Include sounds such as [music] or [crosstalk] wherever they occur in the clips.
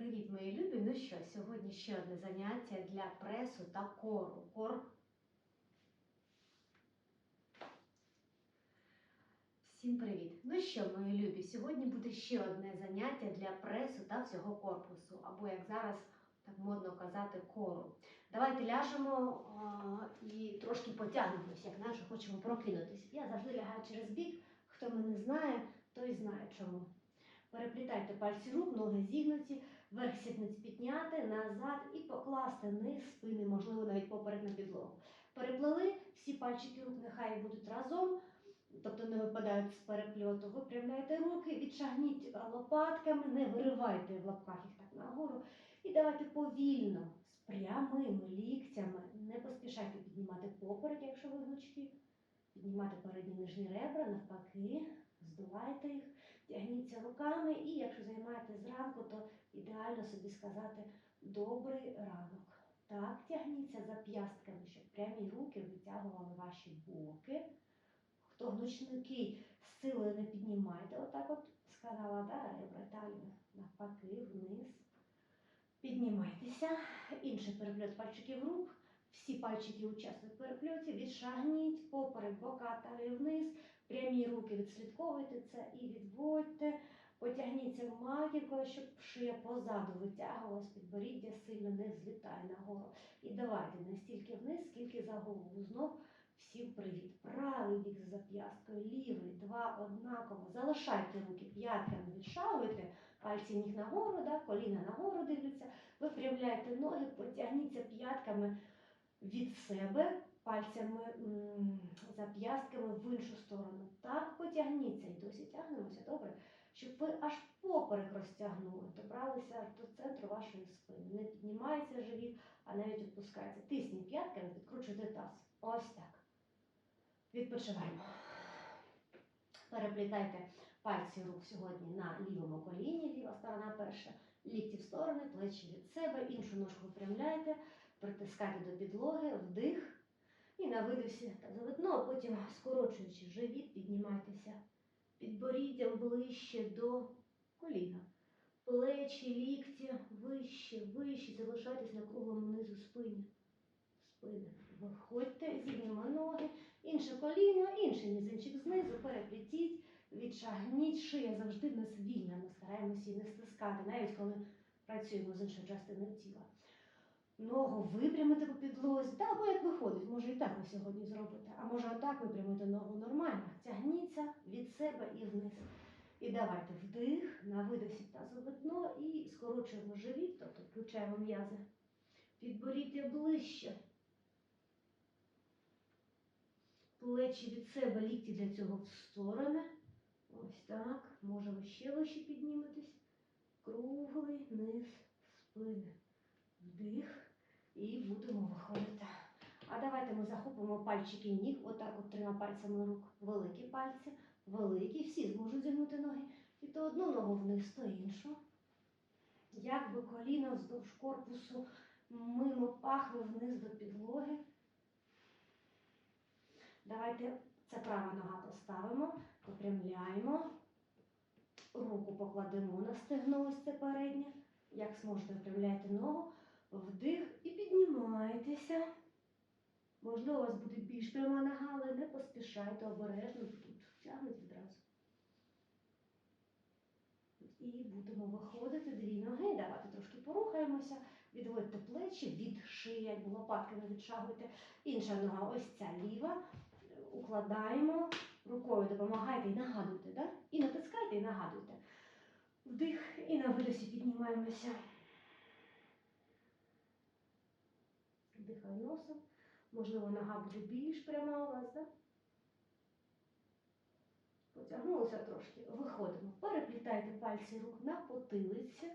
Привіт, мої любі! Ну що, сьогодні ще одне заняття для пресу та кору. Кор. Всім привіт! Ну що, мої любі, сьогодні буде ще одне заняття для пресу та всього корпусу, або як зараз так модно казати, кору. Давайте ляжемо а, і трошки потягнемось, як наче хочемо прокинутись. Я завжди лягаю через бік. Хто мене знає, той знає чому. Переплітайте пальці рук, ноги зігнуті, верх сідниць підняти, назад і покласти низ спини, можливо, навіть поперек на підлогу. Переплели, всі пальчики рук нехай будуть разом, тобто не випадають з перепльоту. Випрямляйте руки, відшагніть лопатками, не виривайте в лапках їх так нагору. І давайте повільно, з прямими ліктями, не поспішайте піднімати поперек, якщо ви гнучки, піднімати передні нижні ребра, навпаки, здувайте їх. Тягніться руками, і якщо займаєтесь зранку, то ідеально собі сказати добрий ранок. Так, тягніться за п'ястками, щоб прямі руки витягували ваші боки. Хто гнучники з силою не піднімайте, отак от сказала, да, ребра талію, навпаки, вниз. Піднімайтеся. Інший переплет пальчиків рук. Всі пальчики в перепльоті. Відшагніть поперек бока талію вниз. Прямі руки відслідковуйте це і відводьте. Потягніться маківкою, щоб шия позаду витягувалась, підборіддя сильно не злітає нагору. І давайте не стільки вниз, скільки за голову. Знов всім привіт. Правий бік з зап'ясткою, лівий, два однаково. Залишайте руки п'ятками, відшагуйте, пальці ніг нагору, да, коліна нагору дивляться. Випрямляйте ноги, потягніться п'ятками від себе пальцями зап'ястками в іншу сторону. Так потягніться і досі тягнемося, добре, щоб ви аж поперек розтягнули, добралися до центру вашої спини. Не піднімається живіт, а навіть опускається. Тисніть п'ятками, підкручуйте таз. Ось так. Відпочиваємо. Переплітайте пальці рук сьогодні на лівому коліні, ліва сторона перша, лікті в сторони, плечі від себе, іншу ножку випрямляйте, притискайте до підлоги, вдих. І на видосі та завитно, а потім, скорочуючи живіт, піднімайтеся підборіддям ближче до коліна. Плечі, лікті, вище, вище, залишайтесь на круглому низу спині. Спини. Виходьте, зігнімо ноги, інше коліно, інший мізинчик знизу, переплетіть, відшагніть, шия завжди в нас вільна. Ми стараємося її не стискати, навіть коли працюємо з іншою частиною тіла. Ногу випрямити по підлозі, та або як виходить, може і так ви сьогодні зробите, а може отак випрямити ногу нормально. Тягніться від себе і вниз. І давайте вдих, на видосі тазове дно і скорочуємо живіт, тобто включаємо м'язи. Підборіддя ближче. Плечі від себе, лікті для цього в сторони. Ось так. Може ви ще вище підніметесь. Круглий низ спини. Вдих. І будемо виходити. А давайте ми захопимо пальчики ніг, отак от трьома пальцями рук. Великі пальці, великі, всі зможуть зігнути ноги. І то одну ногу вниз, то іншу. Якби коліна вздовж корпусу мимо пахви вниз до підлоги. Давайте це права нога поставимо, попрямляємо. Руку покладемо на стегно, ось це. Як зможете, випрямляйте ногу. Вдих і піднімайтеся. Можливо, у вас буде більш пряма нога, але не поспішайте обережно тут. Тягнуть відразу. І будемо виходити дві ноги. Давайте трошки порухаємося. Відводьте плечі від шиї, якби лопатками відшагуйте. Інша нога, ось ця ліва. Укладаємо, рукою допомагайте і нагадуйте. Да? І натискайте, і нагадуйте. Вдих і на видосі піднімаємося. Дихай носом. Можливо, нога буде більш пряма у вас, так? Потягнулися трошки. Виходимо. Переплітайте пальці рук на потилиці.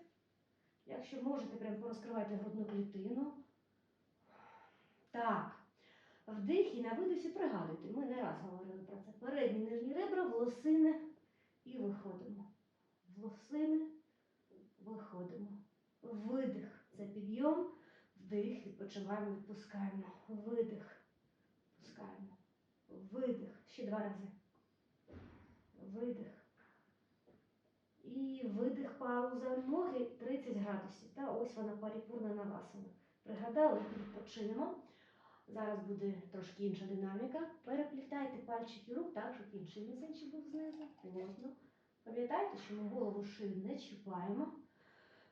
Якщо можете, прям порозкривайте грудну клітину. Так. Вдих і на видосі пригадуйте. Ми не раз говорили про це. Передні нижні ребра, волосини і виходимо. Волосини, виходимо. Видих. Це підйом. Вдих, відпочиваємо, відпускаємо. Видих. Пускаємо. Видих. Ще два рази. Видих. І І видих, пауза. Ноги 30 градусів. Та ось вона паріпурна навасана. Пригадали, відпочинемо. Зараз буде трошки інша динаміка. Переплітайте пальчики рук так, щоб інший мізинчик був знизу. Плотно. Пам'ятайте, що ми голову шию не чіпаємо.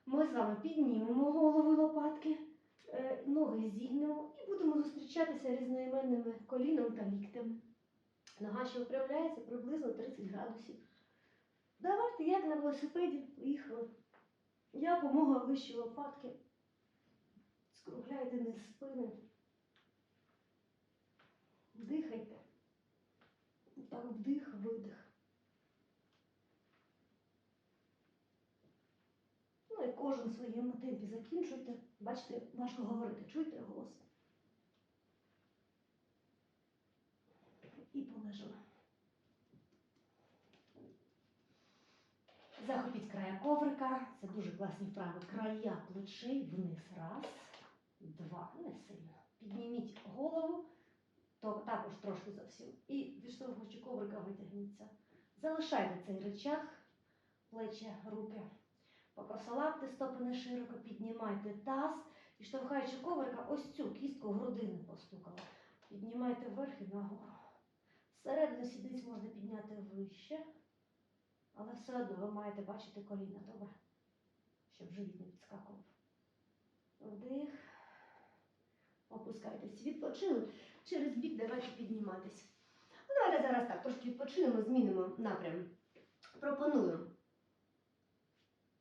Ми з вами піднімемо голови лопатки, е, ноги зігнемо і будемо зустрічатися різноіменними коліном та ліктем. Нога ще виправляється приблизно 30 градусів. Давайте, як на велосипеді, поїхали. Якомога вище лопатки. Скругляйте низ спини. Дихайте. Так, вдих, видих. Ну і кожен своєму темпі закінчуйте. Бачите, важко говорити. Чуєте голос? І полежали. Захопіть края коврика. Це дуже класні вправи. Края плечей вниз. Раз, два. Не сильно. Підніміть голову, то також трошки зовсім. І відштовхуючи коврика, витягніться. Залишайте цей речах, плечі, руки. Покосолапте стопи не широко, піднімайте таз і штовхаючи коврика, ось цю кістку грудини постукала. Піднімайте вверх і нагору. Середину сідниць можна підняти вище, але все одно ви маєте бачити коліна, добре? Щоб живіт не підскакував. Вдих. Опускайтесь. Відпочили. Через бік давайте підніматись. Ну, давайте зараз так, трошки відпочинемо, змінимо напрям. Пропоную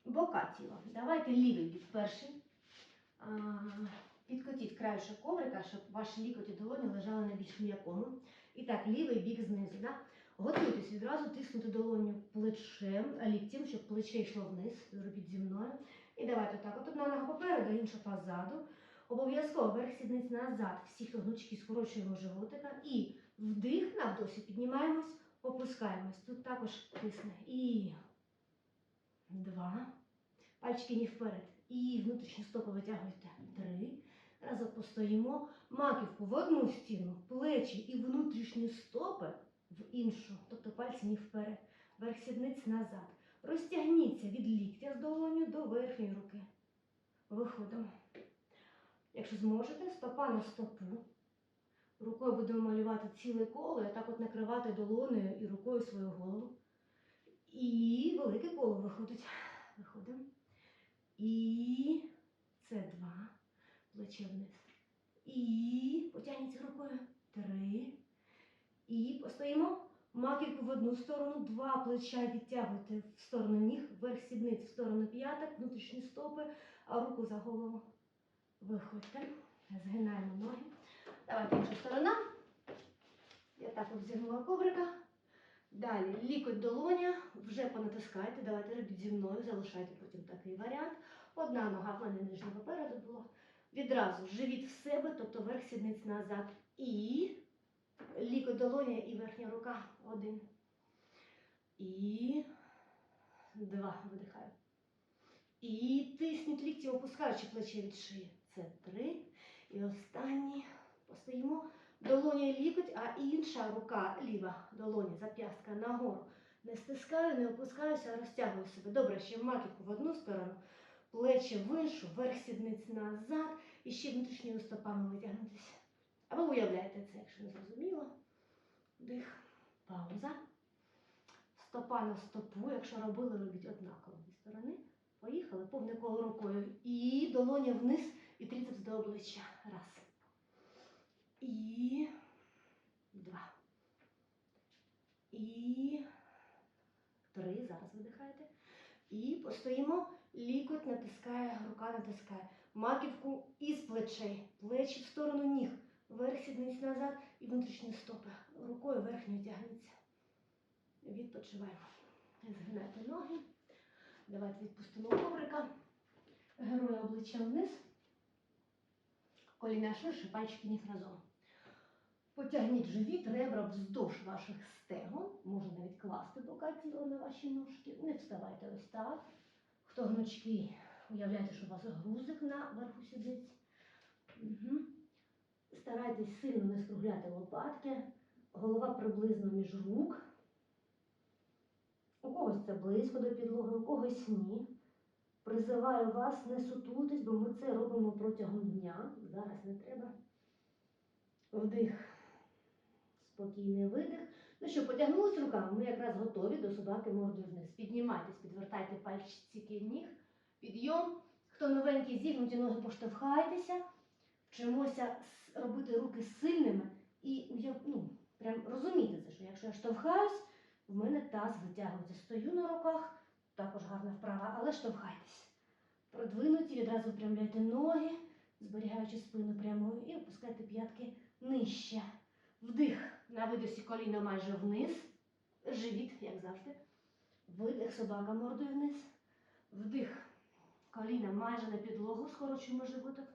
бока тіла. Давайте лівий бік перший. Підкотіть краєшок коврика, щоб ваші лікоті долоні лежали на більш м'якому. І так, лівий бік знизу. Да? Готуйтесь відразу тиснути долоню плечем, ліктем, щоб плече йшло вниз. Зробіть зі мною. І давайте так. От одна нога попереду, інша позаду. Обов'язково верх сідниць назад. Всі гнучки скорочуємо животика. І вдих на вдосі піднімаємось, опускаємось. Тут також тисне. І два. Пальчики ні вперед. І внутрішні стопи витягуйте. Три. Разом постоїмо. Маківку в одну стіну, плечі і внутрішні стопи в іншу. Тобто пальці ні вперед. Верх сідниць назад. Розтягніться від ліктя з долоню до верхньої руки. Виходимо. Якщо зможете, стопа на стопу. Рукою будемо малювати ціле коло, і так от накривати долонею і рукою свою голову. І велике коло виходить. Виходимо. І це два. Плече вниз. І потягніться рукою. Три. І постоїмо. Маківку в одну сторону, два плеча відтягуйте в сторону ніг, верх сідниць в сторону п'яток, внутрішні стопи, а руку за голову. Виходьте. Згинаємо ноги. Давайте інша сторона. Я так от коврика. Далі лікоть долоня, вже понатискайте, давайте робіть зі мною, залишайте потім такий варіант. Одна нога в мене нижня попереду була. Відразу живіт в себе, тобто верх сідниць назад. І лікоть долоня і верхня рука. Один. І два. Видихаю. І тисніть лікті, опускаючи плече від шиї. Це три. І останній. Постоїмо. Долоня лікоть, а інша рука, ліва долоня, зап'ястка нагору. Не стискаю, не опускаюся, а розтягую себе. Добре, ще в маківку в одну сторону, плечі в іншу, верх сідниць назад і ще внутрішніми стопами витягнутися. А ви уявляєте це, якщо не зрозуміло. Дих, пауза. Стопа на стопу, якщо робили, робіть однаково зі сторони. Поїхали, повне коло рукою. І долоня вниз, і трицепс до обличчя. Раз. І два. І три. Зараз видихайте. І постоїмо. Лікоть натискає, рука натискає. Маківку із плечей. Плечі в сторону ніг. Верх сідниць назад і внутрішні стопи. Рукою верхньою тягнеться. Відпочиваємо. Згинайте ноги. Давайте відпустимо коврика. Героя обличчя вниз. Коліна ширше, пальчики ніг разом. Потягніть живіт, ребра вздовж ваших стегон. Можна навіть класти бока тіла на ваші ножки. Не вставайте ось так. Хто гнучкий, уявляйте, що у вас грузик на верху сидить. Угу. Старайтесь сильно не скругляти лопатки. Голова приблизно між рук. У когось це близько до підлоги, у когось ні. Призиваю вас не сутутись, бо ми це робимо протягом дня. Зараз не треба. Вдих. Спокійний видих. Ну що, потягнулись руками, ми якраз готові до собаки мордою вниз. Піднімайтесь, підвертайте пальчики ніг. Підйом. Хто новенький, зігнуті ноги, поштовхайтеся. Вчимося робити руки сильними і ну, прям розуміти це, що якщо я штовхаюсь, в мене таз витягується. Стою на руках, також гарна вправа, але штовхайтесь. Продвинуті, відразу впрямляйте ноги, зберігаючи спину прямою і опускайте п'ятки нижче. Вдих. На видосі коліна майже вниз. Живіт, як завжди. Видих, собака мордою вниз. Вдих. Коліна майже на підлогу, скорочуємо животик.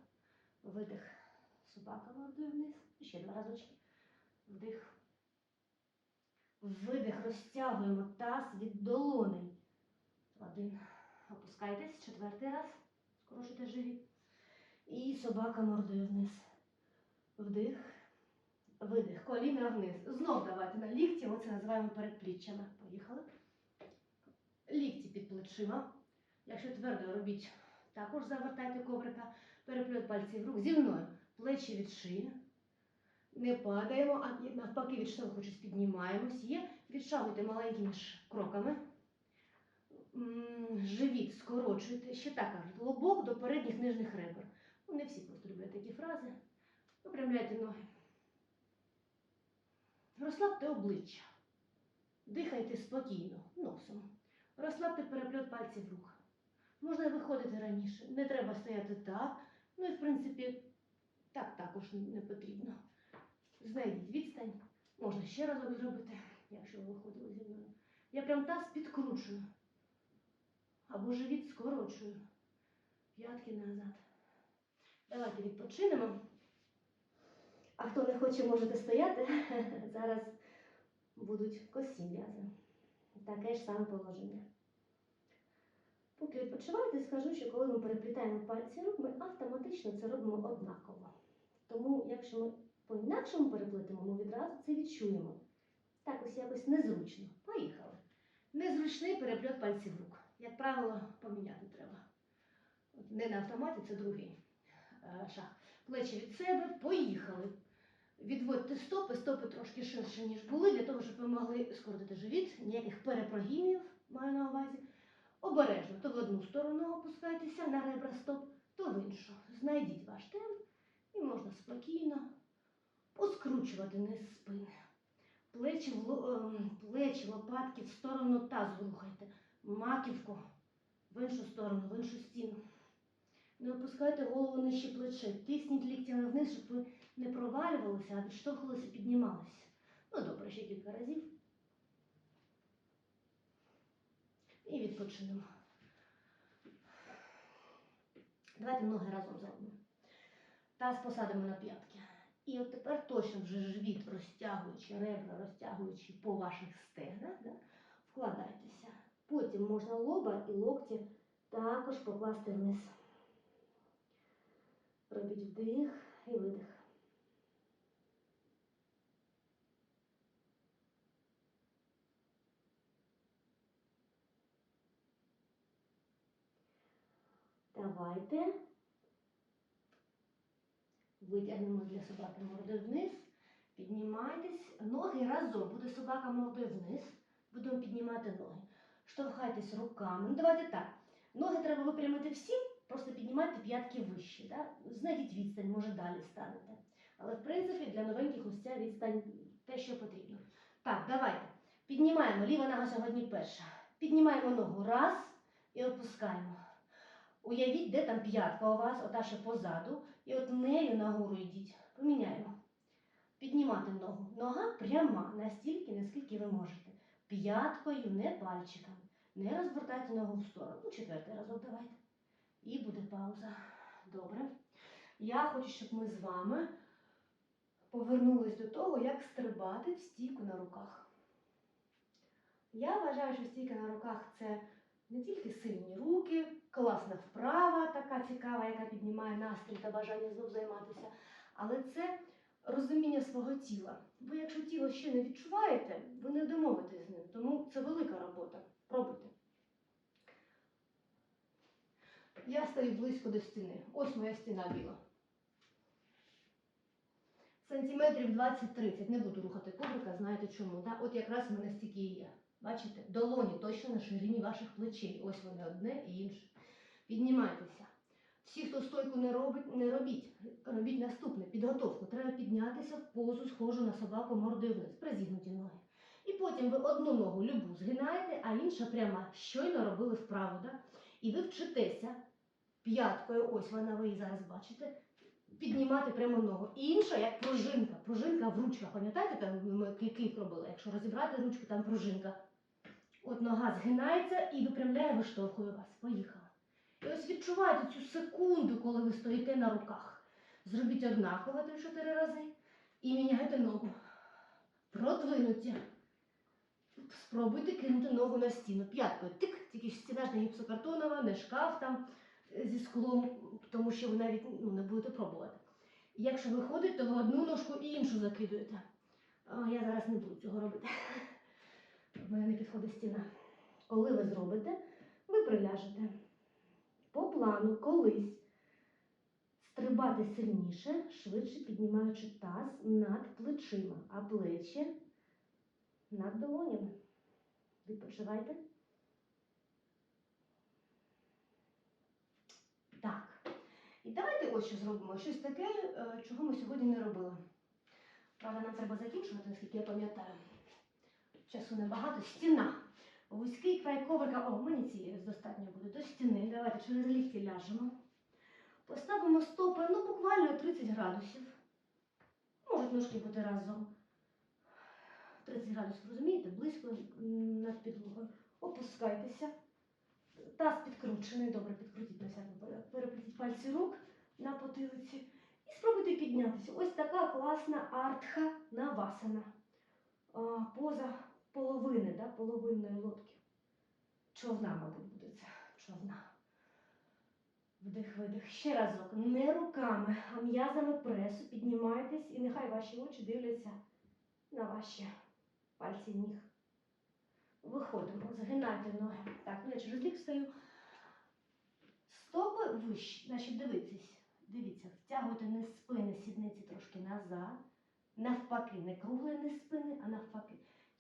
Видих. Собака мордою вниз. Ще два разочки. Вдих. Видих. Розтягуємо таз від долоней. Один. Опускайтесь. Четвертий раз. Скорочуйте живіт. І собака мордою вниз. Вдих. Видих. Коліна вниз. Знов давайте на лікті. Ми це називаємо передпліччями. Поїхали. Лікті під плечима. Якщо твердо робіть, також завертайте коврика. Переплет пальців рук зі мною. Плечі від шиї. Не падаємо, а навпаки, відштовхуючись, піднімаємось. Є. Відшагуйте маленькими кроками. Живіт скорочуйте. Ще так кажуть. Лобок до передніх нижніх ребер. Ну, не всі просто люблять такі фрази. Випрямляйте ноги. Розслабте обличчя. Дихайте спокійно, носом. Розслабте переплет пальців рук. Можна виходити раніше. Не треба стояти так. Ну і в принципі, так також не потрібно. Знайдіть відстань. Можна ще разок зробити, якщо ви виходили зі мною. Я прям таз підкручую. Або живіт скорочую. П'ятки назад. Давайте відпочинемо. А хто не хоче, можете стояти. [laughs] Зараз будуть косі м'язи. Таке ж саме положення. Поки відпочиваєте, скажу, що коли ми переплітаємо пальці рук, ми автоматично це робимо однаково. Тому, якщо ми по-інакшому переплетемо, ми відразу це відчуємо. Так ось якось незручно. Поїхали. Незручний переплет пальців рук. Як правило, поміняти треба. Не на автоматі, це другий е, шаг. Плечі від себе, поїхали. Відводьте стопи, стопи трошки ширше, ніж були, для того, щоб ви могли скоротити живіт, ніяких перепрогинів маю на увазі. Обережно, то в одну сторону опускайтеся на ребра стоп, то в іншу. Знайдіть ваш темп і можна спокійно поскручувати низ спини. Плечі, ем, плечі, лопатки в сторону тазу рухайте, маківку в іншу сторону, в іншу стіну. Не опускайте голову нижче плече, тисніть ліктями вниз, щоб ви не провалювалися, а відштовхувалися, піднімалися. Ну добре, ще кілька разів. І відпочинемо. Давайте ноги разом зробимо. Таз посадимо на п'ятки. І от тепер точно вже живіт розтягуючи, ребра розтягуючи по ваших стегнах, да, вкладайтеся. Потім можна лоба і локті також покласти вниз. Робіть вдих і видих. Давайте витягнемо для собаки мордою вниз. Піднімайтесь, ноги разом. Буде собака мордою вниз. Будемо піднімати ноги. Штовхайтесь руками. Ну, давайте так. Ноги треба випрямити всі, просто піднімайте п'ятки вище. Да? Знайдіть відстань, може далі станете. Але в принципі для новеньких ось ця відстань те, що потрібно. Так, давайте. Піднімаємо. Ліва нога сьогодні перша. Піднімаємо ногу. Раз і опускаємо. Уявіть, де там п'ятка у вас, ота ще позаду. І от нею нагору йдіть. Поміняємо. Піднімати ногу. Нога пряма, настільки, наскільки ви можете. П'яткою, не пальчиками. Не розвертайте ногу в сторону. Ну, четвертий разок давайте. І буде пауза. Добре. Я хочу, щоб ми з вами повернулись до того, як стрибати в стійку на руках. Я вважаю, що стійка на руках це не тільки сильні руки, класна вправа, така цікава, яка піднімає настрій та бажання знов займатися, але це розуміння свого тіла. Ви якщо тіло ще не відчуваєте, ви не домовитесь з ним, тому це велика робота. Пробуйте. Я стою близько до стіни. Ось моя стіна біла. Сантиметрів 20-30. Не буду рухати коврика, знаєте чому. Да? От якраз в мене стільки є. Бачите? Долоні точно на ширині ваших плечей. Ось вони одне і інше. Піднімайтеся. Всі, хто стойку не робить, не робіть. Робіть наступне підготовку. Треба піднятися в позу, схожу на собаку мордою вниз, призігнуті ноги. І потім ви одну ногу любу згинаєте, а інша прямо щойно робили вправо. Да? І ви вчитеся п'яткою, ось вона ви її зараз бачите, піднімати прямо ногу. І інша, як пружинка. Пружинка в ручках. Пам'ятаєте, там ми кліп робили? Якщо розібрати ручку, там пружинка. От нога згинається і випрямляє, виштовхує вас. Поїхали. І ось відчувайте цю секунду, коли ви стоїте на руках. Зробіть однаково 3-4 рази і міняйте ногу. Продвинуті. Спробуйте кинути ногу на стіну. П'яткою. Тик, тільки стіна ж не гіпсокартонова, не шкаф там зі склом, тому що ви навіть ну, не будете пробувати. Якщо виходить, то ви одну ножку і іншу закидуєте. А, я зараз не буду цього робити. [laughs] В мене не підходить стіна. Коли ви зробите, ви приляжете по плану колись стрибати сильніше, швидше піднімаючи таз над плечима, а плечі над долонями. Відпочивайте. Так. І давайте ось що зробимо. Щось таке, е, чого ми сьогодні не робили. Правда, нам треба закінчувати, наскільки я пам'ятаю. Часу небагато. Стіна. Вузький край коврика. О, мені цієї достатньо буде до стіни. Давайте через лікті ляжемо. Поставимо стопи, ну буквально 30 градусів. Можуть ножки бути разом. 30 градусів, розумієте? Близько над підлогою. Опускайтеся. Таз підкручений, добре підкрутіть на всяк випадок. Пальці рук на потилиці. І спробуйте піднятися. Ось така класна артха навасана. Поза половини, да, половинної лодки. Човна, мабуть, буде це. Човна. Вдих, видих. Ще разок. Не руками, а м'язами пресу. Піднімайтесь і нехай ваші очі дивляться на ваші пальці ніг. Виходимо, згинайте ноги. Так, ну я через лік стою. Стопи вищі. Значить, дивіться, дивіться, втягуйте низ спини сідниці трошки назад. Навпаки, не круглий низ спини, а навпаки.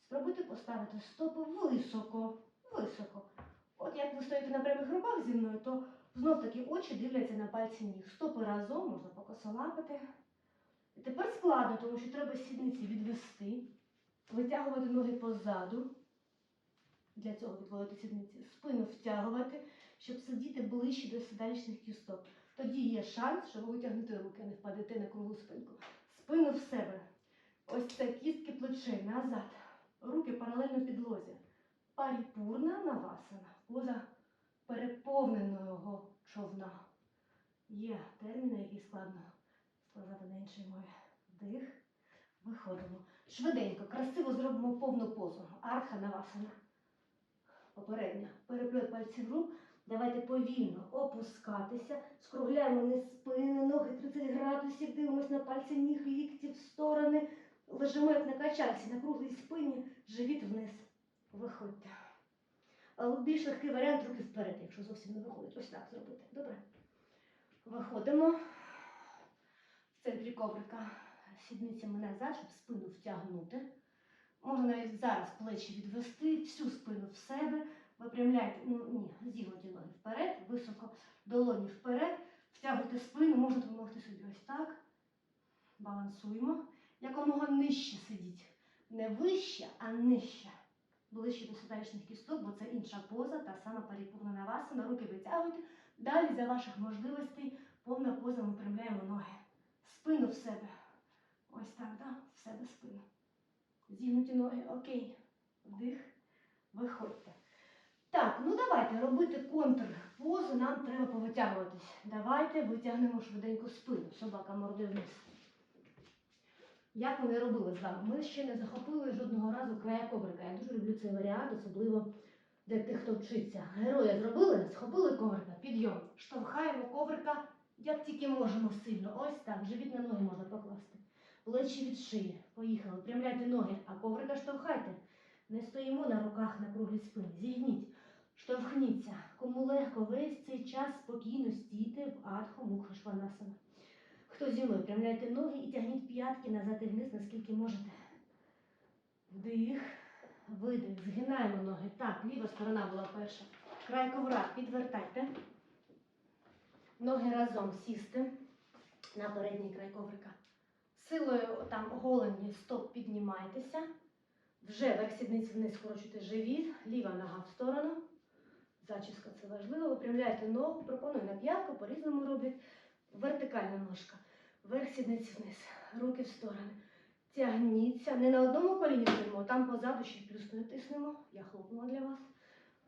Спробуйте поставити стопи високо, високо. От як ви стоїте на прямих руках зі мною, то знов таки очі дивляться на пальці ніг. Стопи разом, можна покосолапити. І тепер складно, тому що треба сідниці відвести, витягувати ноги позаду. Для цього відводити сідниці. Спину втягувати, щоб сидіти ближче до сідалічних кісток. Тоді є шанс, що ви витягнете руки, не впадете на круглу спинку. Спину в себе. Ось це кістки плечей назад. Руки паралельно підлозі. Паріпурна навасана. Поза переповненого човна. Є терміни, які складно сказати на іншій мові. Вдих. Виходимо. Швиденько, красиво зробимо повну позу. Артха навасана. Попередня. Переплет пальців рук. Давайте повільно опускатися, скругляємо низ спини, ноги 30 градусів, дивимось на пальці ніг, лікті в сторони, лежимо як на качальці, на круглій спині, живіт вниз. Виходьте. Більш легкий варіант руки вперед, якщо зовсім не виходить. Ось так зробити. Добре? Виходимо в центрі коврика сідницями назад, щоб спину втягнути. Можна навіть зараз плечі відвести, всю спину в себе. Випрямляйте, ну ні, зігнуті ноги вперед, високо, долоні вперед, втягуйте спину, можна допомогти собі ось так. Балансуємо. Якомога нижче сидіть. Не вище, а нижче. Ближче до сідалічних кісток, бо це інша поза, та сама паріпурна навасана. Руки витягуйте. Далі за ваших можливостей повна поза випрямляємо ноги. Спину в себе. Ось так, да? в себе спину. Зігнуті ноги, окей. Вдих, виходьте. Так, ну давайте робити контр позу, нам треба повитягуватись. Давайте витягнемо швиденько спину. Собака мордою вниз. Як ми не робили з вами? Ми ще не захопили жодного разу края коврика. Я дуже люблю цей варіант, особливо для тих, хто вчиться. Героя зробили, схопили коврика, підйом. Штовхаємо коврика, як тільки можемо сильно. Ось так, живіт на ноги можна покласти. Плечі від шиї. Поїхали. Прямляйте ноги, а коврика штовхайте. Не стоїмо на руках на круглій спині. Зігніть, штовхніться. Кому легко весь цей час спокійно стійте в адхо мукха шванасана. Хто зі мною, прямляйте ноги і тягніть п'ятки назад і вниз, наскільки можете. Вдих, видих, згинаємо ноги. Так, ліва сторона була перша. Край ковра, підвертайте. Ноги разом сісти на передній край коврика. Силою там голені стоп піднімайтеся. Вже верх сідниць вниз скорочуйте живіт, ліва нога в сторону. Зачіска це важливо. Випрямляйте ногу, пропоную на п'ятку, по-різному роблять. Вертикальна ножка. Верх сідниць вниз, руки в сторони. Тягніться. Не на одному коліні стоїмо, там позаду ще плюсною тиснемо. Я хлопнула для вас.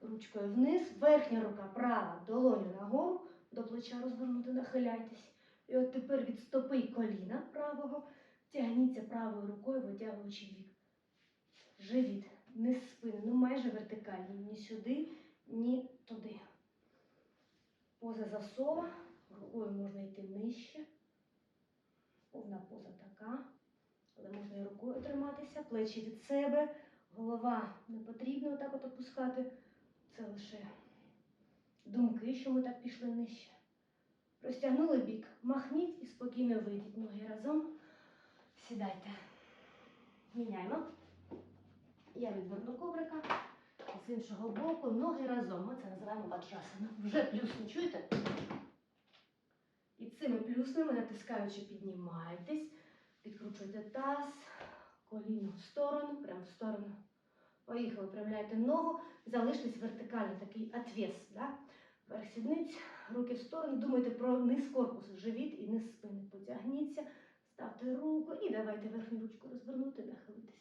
Ручкою вниз, верхня рука права, долоню нагору, до плеча розвернути, нахиляйтесь. І от тепер від стопи й коліна правого тягніться правою рукою, витягуючи бік. Живіт, низ спини, ну майже вертикально, ні сюди, ні туди. Поза засова, рукою можна йти нижче. Повна поза така. Але можна і рукою триматися, плечі від себе, голова не потрібно отак от опускати. Це лише думки, що ми так пішли нижче. Розтягнули бік, махніть і спокійно вийдіть. Ноги разом. Сідайте. Міняємо. Я відверну коврика. З іншого боку, ноги разом. Ми це називаємо баджасана. Вже плюс не чуєте? І цими плюсними, натискаючи, піднімайтесь, підкручуйте таз, коліно в сторону, прямо в сторону. Поїхали, випрямляйте ногу, залиштесь вертикально, такий отвес, да? Верх сідниць, руки в сторону, думайте про низ корпусу, живіт і низ спини. Потягніться, ставте руку і давайте верхню ручку розвернути, нахилитися.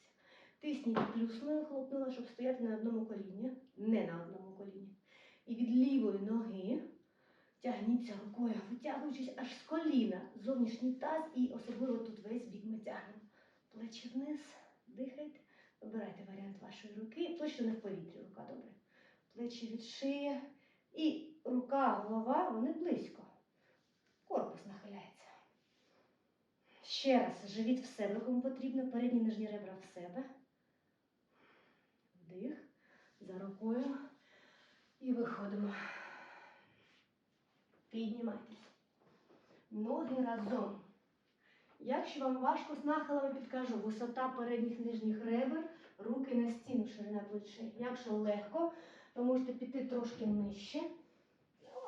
Тисніть плюсною, хлопнула, щоб стояти на одному коліні, не на одному коліні. І від лівої ноги тягніться рукою, витягуючись аж з коліна, зовнішній таз і особливо тут весь бік ми тягнемо. Плечі вниз, дихайте, обирайте варіант вашої руки, точно не в повітрі, рука добре. Плечі від шиї і рука, голова, вони близько. Корпус нахиляється. Ще раз, живіт в себе, кому потрібно, передні нижні ребра в себе. Вдих за рукою і виходимо. Піднімайтесь. Ноги разом. Якщо вам важко з нахилами, підкажу, висота передніх нижніх ребер, руки на стіну, ширина плечей. Якщо легко, ви можете піти трошки нижче.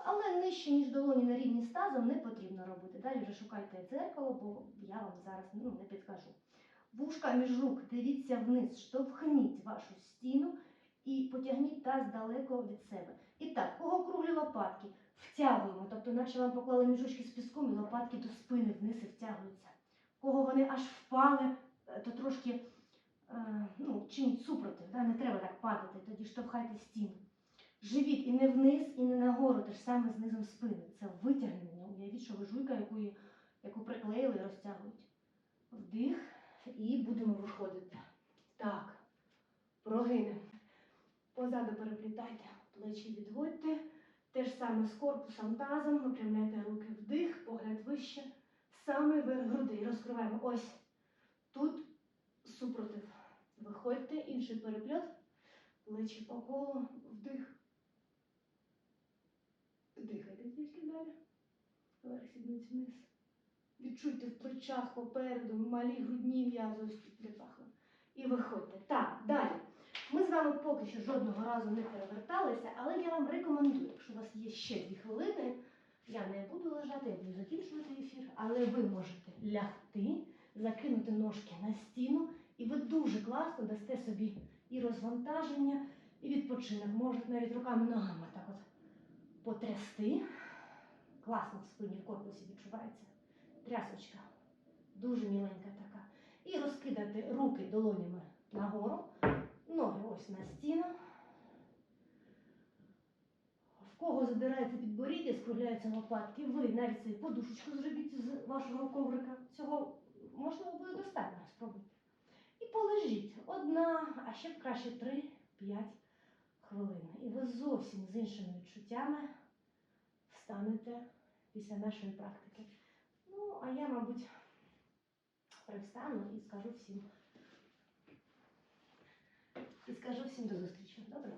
Але нижче, ніж долоні на рівні з тазом, не потрібно робити. Далі вже шукайте дзеркало, бо я вам зараз ну, не підкажу. Вушка між рук, дивіться вниз, штовхніть вашу стіну і потягніть таз далеко від себе. І так, кого круглі лопатки, втягуємо, тобто наче вам поклали мішочки з піском і лопатки до спини вниз і втягуються. Кого вони аж впали, е, то трошки е, ну, чиніть супротив, да? не треба так падати, тоді штовхайте стіну. Живіт і не вниз, і не нагору, те ж саме з низом спини. Це витягнення. Уявіть, що ви жуйка, яку, яку приклеїли і розтягують. Вдих і будемо виходити. Так, прогини. Позаду переплітайте, плечі відводьте. Те ж саме з корпусом тазом, випрямляйте руки вдих, погляд вище. Саме верх грудей. Розкриваємо ось тут супротив. Виходьте, інший перепльот. Плечі по колу, вдих. Дихайте тільки далі. Верх сідниць вниз. Відчуйте в плечах попереду малі грудні м'язи ось тут. І виходьте. Так, далі. Ми з вами поки що жодного разу не переверталися, але я вам рекомендую, якщо у вас є ще дві хвилини, я не буду лежати, я буду закінчувати ефір, але ви можете лягти, закинути ножки на стіну, і ви дуже класно дасте собі і розвантаження, і відпочинок. Можете навіть руками-ногами так от потрясти. Класно в спині в корпусі відчувається. Трясочка. Дуже міленька така. І розкидати руки долонями нагору, ноги ось на стіну. В кого задирається підборіддя, скругляються лопатки, ви навіть цей подушечку зробіть з вашого коврика. Цього можливо буде достатньо спробуйте. І полежіть одна, а ще краще 3-5 хвилин. І ви зовсім з іншими відчуттями встанете після нашої практики. Ну, а я, мабуть, привстану і скажу всім і скажу всім до зустрічі. Добре?